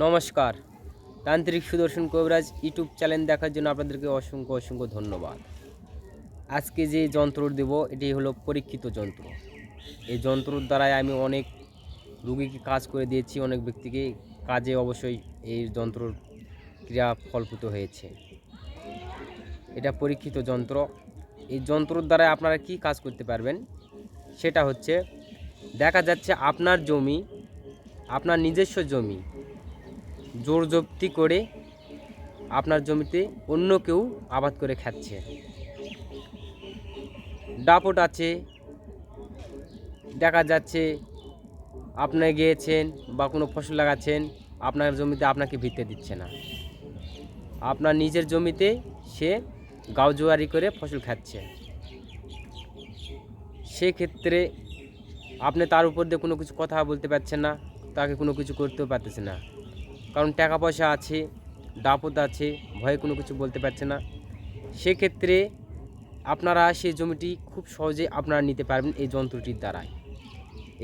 নমস্কার। তান্ত্রিক সুদর্শন কবিরাজ ইউটিউব চ্যানেল দেখার জন্য আপনাদেরকে অসংখ্য অসংখ্য ধন্যবাদ। আজকে যে যন্ত্র দেব, এটি হলো পরীক্ষিত যন্ত্র। এই যন্ত্রর দ্বারাই আমি অনেক রুগীকে কাজ করে দিয়েছি, অনেক ব্যক্তিকে কাজে অবশ্যই এই যন্ত্রর ক্রিয়া ফলপ্রুত হয়েছে। এটা পরীক্ষিত যন্ত্র। এই যন্ত্রর দ্বারা আপনারা কি কাজ করতে পারবেন? সেটা হচ্ছে, দেখা যাচ্ছে আপনার জমি, আপনার নিজস্ব জমি জোর জপ্তি করে আপনার জমিতে অন্য কেউ আবাদ করে খাচ্ছে। ডাপট আছে, দেখা যাচ্ছে আপনি গিয়েছেন বা কোনো ফসল লাগাচ্ছেন, আপনার জমিতে আপনাকে ভিত্তে দিচ্ছে না। আপনার নিজের জমিতে সে গাউজুয়ারি করে ফসল খাচ্ছে। সেক্ষেত্রে আপনি তার উপর দিয়ে কোনো কিছু কথা বলতে পারছেন না, তাকে কোনো কিছু করতেও পারতেছে না। কারণ টাকা পয়সা আছে দাপত আছে, ভয়ে কোনো কিছু বলতে পারছে না। সেক্ষেত্রে আপনারা সেই জমিটি খুব সহজে আপনারা নিতে পারবেন এই যন্ত্রটির দ্বারাই।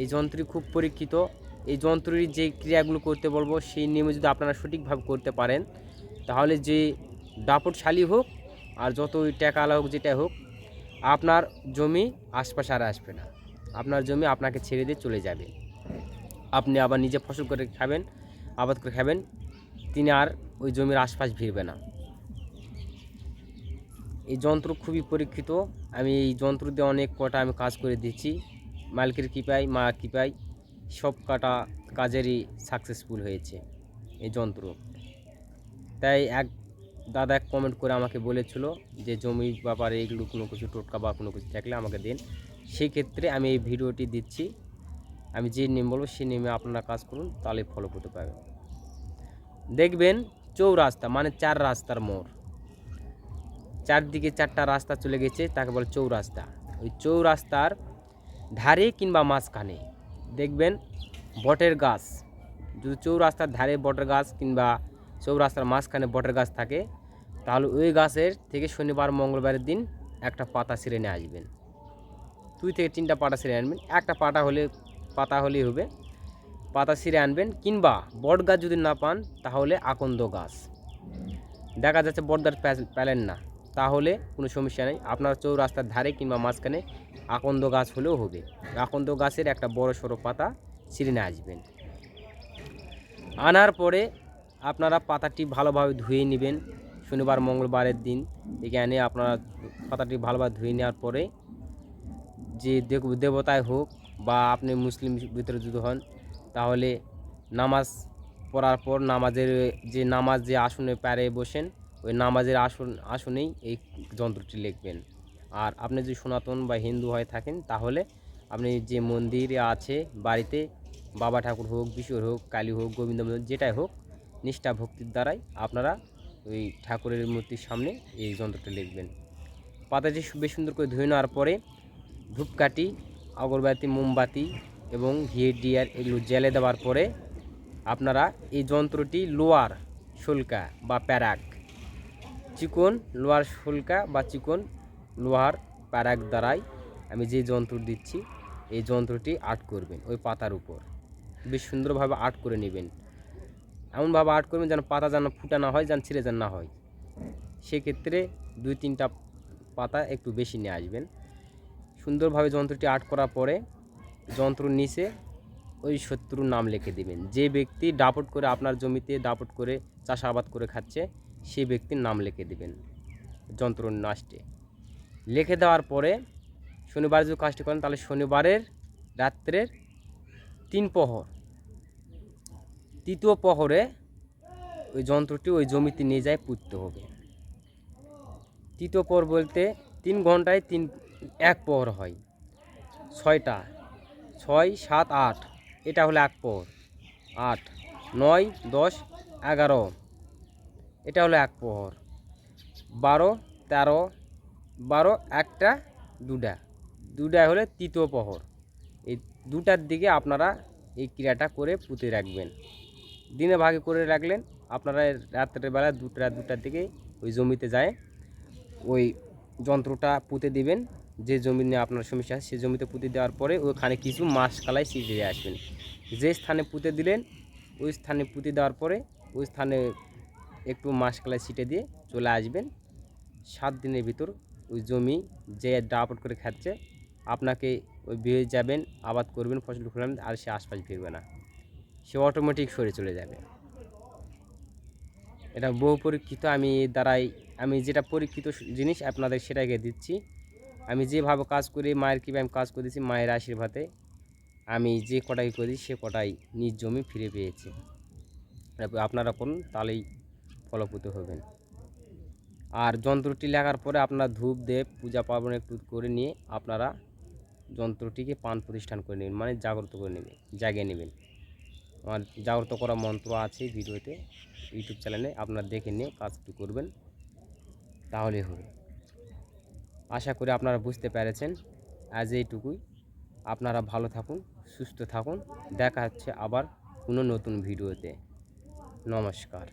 এই যন্ত্রটি খুব পরীক্ষিত। এই যন্ত্রটির যে ক্রিয়াগুলো করতে বলব, সেই নিয়মে যদি আপনারা সঠিকভাবে করতে পারেন, তাহলে যে দাপটশালী হোক আর যতই টাকা আলা হোক যেটা হোক, আপনার জমি আশপাশে আর আসবে না। আপনার জমি আপনাকে ছেড়ে দিয়ে চলে যাবে। আপনি আবার নিজে ফসল করে খাবেন। আবাদ করে খাবেন, তিনি আর ওই জমির আশপাশ ভিড়বে না। এই যন্ত্র খুবই পরীক্ষিত। আমি এই যন্ত্র দিয়ে অনেক কটা আমি কাজ করে দিচ্ছি। মালিকের কৃপায়, মা কৃপায় সব কটা কাজেরই সাকসেসফুল হয়েছে এই যন্ত্র। তাই এক দাদা এক কমেন্ট করে আমাকে বলেছিল যে, জমির ব্যাপারে এগুলো কোনো কিছু টোটকা বা কোনো কিছু থাকলে আমাকে দিন। সেই ক্ষেত্রে আমি এই ভিডিওটি দিচ্ছি। আমি যে নিয়ম বলব, সেই নিয়মে আপনারা কাজ করুন, তাহলে ফলো করতে পারবেন। দেখবেন চৌরাস্তা মানে চার রাস্তার মোড়। চারদিকে চারটা রাস্তা চলে গেছে, তাকে বলে চৌরাস্তা। ওই চৌরাস্তার ধারে কিংবা মাঝখানে দেখবেন বটের গাছ। যদি চৌরাস্তার ধারে বটের গাছ কিংবা চৌরাস্তার মাঝখানে বটের গাছ থাকে, তাহলে ওই গাছের থেকে শনিবার, মঙ্গলবারের দিন একটা পাতা ছিঁড়ে নিয়ে আসবেন। দুই থেকে তিনটা পাতা ছিঁড়ে আনবেন। একটা পাতা হলে, পাতা হলেই হবে। পাতা ছিঁড়ে আনবেন কিংবা বট গাছ যদি না পান, তাহলে আকন্দ গাছ। দেখা যাচ্ছে বট গাছ পেলেন না, তাহলে কোনো সমস্যা নেই। আপনার চৌরাস্তার ধারে কিংবা মাঝখানে আকন্দ গাছ হলেও হবে। আকন্দ গাছের একটা বড় সড়ো পাতা ছিঁড়ে নিয়ে আসবেন। আনার পরে আপনারা পাতাটি ভালোভাবে ধুয়ে নেবেন। শনিবার, মঙ্গলবারের দিন। এখানে আপনারা পাতাটি ভালোভাবে ধুয়ে নেওয়ার পরে যে দেব- দেবতায় হোক বা আপনি মুসলিম ভিতরে যদি হন তাহলে নামাজ পড়ার পর নামাজের যে নামাজ যে আসনে প্যারে বসেন, ওই নামাজের আসন, আসনেই এই যন্ত্রটি লিখবেন। আর আপনি যদি সনাতন বা হিন্দু হয়ে থাকেন, তাহলে আপনি যে মন্দির আছে, বাড়িতে বাবা ঠাকুর হোক, বিশ্বর হোক, কালী হোক, গোবিন্দ যেটাই হোক, নিষ্ঠা ভক্তির দ্বারাই আপনারা ওই ঠাকুরের মূর্তির সামনে এই যন্ত্রটি লিখবেন। পাতাটি বেশ সুন্দর করে ধুয়ে নেওয়ার পরে ধূপকাঠি, আগরবাতি, মোমবাতি এবং ঘিয়ের ডিয়ার এগুলো জেলে দেওয়ার পরে আপনারা এই যন্ত্রটি লোয়ার শুল্কা বা প্যারাক, চিকন লোহার শুল্কা বা চিকন লোহার প্যারাক দ্বারাই আমি যে যন্ত্র দিচ্ছি, এই যন্ত্রটি আর্ট করবেন ওই পাতার উপর। বেশ সুন্দরভাবে আর্ট করে নেবেন। এমনভাবে আর্ট করবেন যেন পাতা যেন ফুটা না হয়, যেন ছিঁড়ে যেন না হয়। সেক্ষেত্রে দুই তিনটা পাতা একটু বেশি নিয়ে আসবেন। সুন্দরভাবে যন্ত্রটি আর্ট করার পরে যন্ত্রর নিচে ওই শত্রুর নাম লিখে দিবেন। যে ব্যক্তি ডাপট করে আপনার জমিতে ডাপট করে চাষাবাদ করে খাচ্ছে সেই ব্যক্তির নাম লিখে দিবেন যন্ত্র নাস্টে লিখে দেওয়ার পরে শনিবার যদি কাজটি করেন, তাহলে শনিবারের রাত্রের তিন প্রহর। তৃতীয় প্রহরে ওই যন্ত্রটি ওই জমিতে নিয়ে যায় পুঁততে হবে। তৃতীয় প্রহর বলতে তিন ঘন্টায় তিন, এক প্রহর হয়। ছয়টা ছয় সাত আট। এটা হলো এক প্রহর আট, নয়, দশ, এগারো। এটা হলো এক প্রহর বারো, তেরো। বারো একটা দুটা। দুটা হলে তৃতীয় প্রহর এই দুটার দিকে আপনারা এই ক্রিয়াটা করে পুঁতে রাখবেন। দিনে ভাগে করে রাখলেন, আপনারা রাত্রের বেলা দুটা, দুটার দিকে ওই জমিতে যায়, ওই যন্ত্রটা পুঁতে দিবেন। যে জমি নিয়ে আপনার সমস্যা সেই জমিতে পুঁতে দেওয়ার পরে ওখানে কিছু মাস কালাই ছিটিয়ে আসবেন। যে স্থানে পুঁতে দিলেন, ওই স্থানে পুঁতে দেওয়ার পরে ওই স্থানে একটু মাসকালাই ছিটে দিয়ে চলে আসবেন। সাত দিনের ভিতর ওই জমি যে ডাপট করে খাচ্ছে, আপনাকে ওই বিয়ে যাবেন, আবাদ করবেন, ফসল ফলাবেন, আর সে আশপাশ ফিরবে না। সে অটোমেটিক সরে চলে যাবে। এটা বহু পরীক্ষিত, আমি দ্বারাই, আমি যেটা পরীক্ষিত জিনিস আপনাদের সেটাকে দিচ্ছি। আমি যেভাবে কাজ করি, মায়ের কীভাবে আমি কাজ করেছি মায়ের আশীর্বাদে। আমি যে কটাই করি, সে কটাই নিজ জমি ফিরে পেয়েছি। আপনারা করুন, তাহলেই ফলপ্রদ হবেন। আর যন্ত্রটি লাগার পরে আপনার ধূপ, দেব, পূজা, পার্বণ একটু করে নিয়ে আপনারা যন্ত্রটিকে পান প্রতিষ্ঠান করে নেবেন মানে জাগ্রত করে নেবেন, জাগিয়ে নেবেন। আমার জাগ্রত করা মন্ত্র আছে ভিডিওতে ইউটিউব চ্যানেলে আপনারা দেখে নিয়ে কাজটি করবেন তাহলে হবে। আশা করি আপনারা বুঝতে পেরেছেন। আজ এইটুকুই। আপনারা ভালো থাকুন, সুস্থ থাকুন। দেখা হচ্ছে আবার কোনো নতুন ভিডিওতে। নমস্কার।